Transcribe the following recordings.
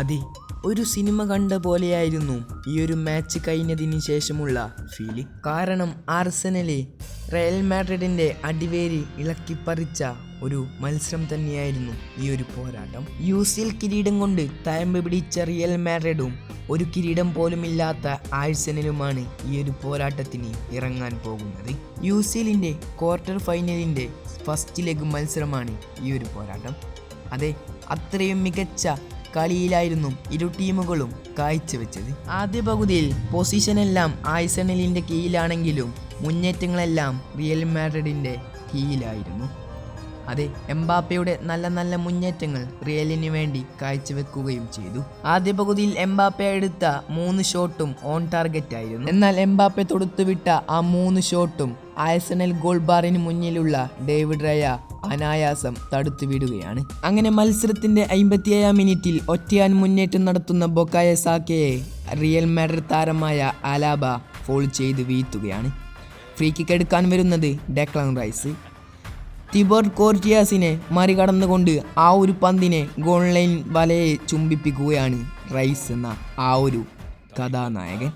അതെ ഒരു സിനിമ കണ്ട പോലെയായിരുന്നു ഈ ഒരു മാച്ച് കഴിഞ്ഞതിന് ശേഷമുള്ള ഫീലിംഗ് കാരണം ആർസനലെ റയൽ മാഡ്രിഡിന്റെ അടിവേരി ഇളക്കിപ്പറിച്ച ഒരു മത്സരം തന്നെയായിരുന്നു ഈ ഒരു പോരാട്ടം. യു സി എൽ കിരീടം കൊണ്ട് തയമ്പ് പിടിച്ച റിയൽ മാഡ്രിഡും ഒരു കിരീടം പോലുമില്ലാത്ത ആഴ്സനലുമാണ് ഈ ഒരു പോരാട്ടത്തിന് ഇറങ്ങാൻ പോകുന്നത്. യു സി എല്ലിന്റെ ക്വാർട്ടർ ഫൈനലിന്റെ ഫസ്റ്റ് ലെഗ് മത്സരമാണ് ഈ ഒരു പോരാട്ടം. അതെ അത്രയും മികച്ച കളിയിലായിരുന്നു ഇരു ടീമുകളും കാഴ്ചവെച്ചത്. ആദ്യ പകുതിയിൽ പൊസിഷനെല്ലാം ആഴ്സണലിന്റെ കീഴിലാണെങ്കിലും മുന്നേറ്റങ്ങളെല്ലാം റിയൽ മാഡ്രിഡിന്റെ കീഴിലായിരുന്നു. അതെ എംബാപ്പയുടെ നല്ല നല്ല മുന്നേറ്റങ്ങൾ റിയലിന് വേണ്ടി കാഴ്ചവെക്കുകയും ചെയ്തു. ആദ്യ പകുതിയിൽ എംബാപ്പ എടുത്ത മൂന്ന് ഷോട്ടും ഓൺ ടാർഗറ്റ് ആയിരുന്നു. എന്നാൽ എംബാപ്പെ തൊടുത്തുവിട്ട ആ മൂന്ന് ഷോട്ടും ആയസണൽ ഗോൾ ബാറിന് മുന്നിലുള്ള ഡേവിഡ് റയ അനായാസം തടുത്തു വിടുകയാണ് അങ്ങനെ മത്സരത്തിന്റെ അമ്പത്തിയേഴാം മിനിറ്റിൽ ഒറ്റയാൻ മുന്നേറ്റം നടത്തുന്ന ബൊക്കായ സാക്കയെ റിയൽ മാഡ്രിഡ് താരമായ അലാബ ഫോൾ ചെയ്ത് വീഴ്ത്തുകയാണ്. ഫ്രീ കിക്ക് എടുക്കാൻ വരുന്നത് ഡെക്ലൻ റൈസ്. തിബോർ കോർട്ടിയാസിനെ മറികടന്നുകൊണ്ട് ആ ഒരു പന്തിനെ ഗോൾ ലൈൻ വലയെ ചുംബിപ്പിക്കുകയാണ് റൈസ് എന്ന ആ ഒരു കഥാനായകൻ.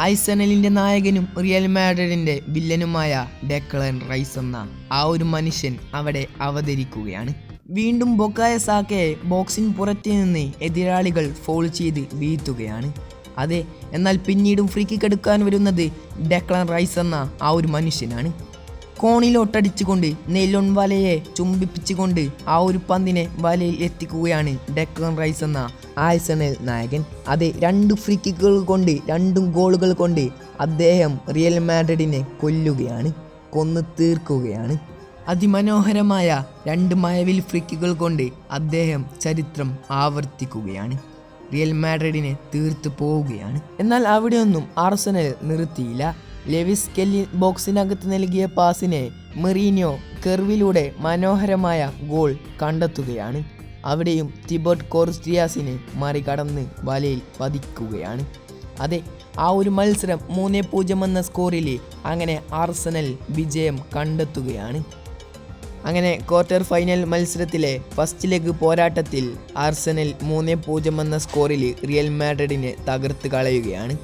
ഐസനലിന്റെ നായകനും റിയൽ മാഡ്രിഡിന്റെ വില്ലനുമായ ഡെക്ലൻ റൈസ് എന്ന ആ ഒരു മനുഷ്യൻ അവിടെ അവതരിക്കുകയാണ്. വീണ്ടും ബൊക്കായ സാക്കയെ ബോക്സിംഗ് പുറത്തു നിന്ന് എതിരാളികൾ ഫോൾ ചെയ്ത് വീഴ്ത്തുകയാണ്. അതെ എന്നാൽ പിന്നീടും ഫ്രീ കിക്ക് എടുക്കാൻ വരുന്നത് ഡെക്ലൻ റൈസ് എന്ന ആ ഒരു മനുഷ്യനാണ്. കോണിലോട്ടടിച്ചുകൊണ്ട് നെയ്ലോൺ വലയെ ചുംബിപ്പിച്ചുകൊണ്ട് ആ ഒരു പന്തിനെ വലയിൽ എത്തിക്കുകയാണ് ഡെക്കൺ റൈസ് എന്ന ആഴ്സണൽ നായകൻ. അതെ രണ്ട് ഫ്രീ കിക്കുകൾ കൊണ്ട് രണ്ടും ഗോളുകൾ കൊണ്ട് അദ്ദേഹം റിയൽ മാഡ്രിഡിനെ കൊല്ലുകയാണ് കൊന്നു തീർക്കുകയാണ്. അതിമനോഹരമായ രണ്ട് മയവിൽ ഫ്രിക്കുകൾ കൊണ്ട് അദ്ദേഹം ചരിത്രം ആവർത്തിക്കുകയാണ് റിയൽ മാഡ്രിഡിനെ തീർത്തു പോവുകയാണ്. എന്നാൽ അവിടെയൊന്നും ആർസനൽ നിർത്തിയില്ല. ലെവിസ് കെല്ലി ബോക്സിനകത്ത് നൽകിയ പാസിനെ മെറീനിയോ കെർവിലൂടെ മനോഹരമായ ഗോൾ കണ്ടെത്തുകയാണ്. അവിടെയും തിബോട്ട് കോർസ്റ്റിയാസിനെ മറികടന്ന് വലയിൽ പതിക്കുകയാണ്. അതെ ആ ഒരു മത്സരം മൂന്ന് പൂജ്യം എന്ന സ്കോറിൽ അങ്ങനെ ആർസനൽ വിജയം കണ്ടെത്തുകയാണ്. അങ്ങനെ ക്വാർട്ടർ ഫൈനൽ മത്സരത്തിലെ ഫസ്റ്റ് ലെഗ് പോരാട്ടത്തിൽ ആർസനൽ മൂന്ന് പൂജ്യം എന്ന സ്കോറിൽ റിയൽ മാഡ്രിഡിനെ തകർത്ത് കളയുകയാണ്.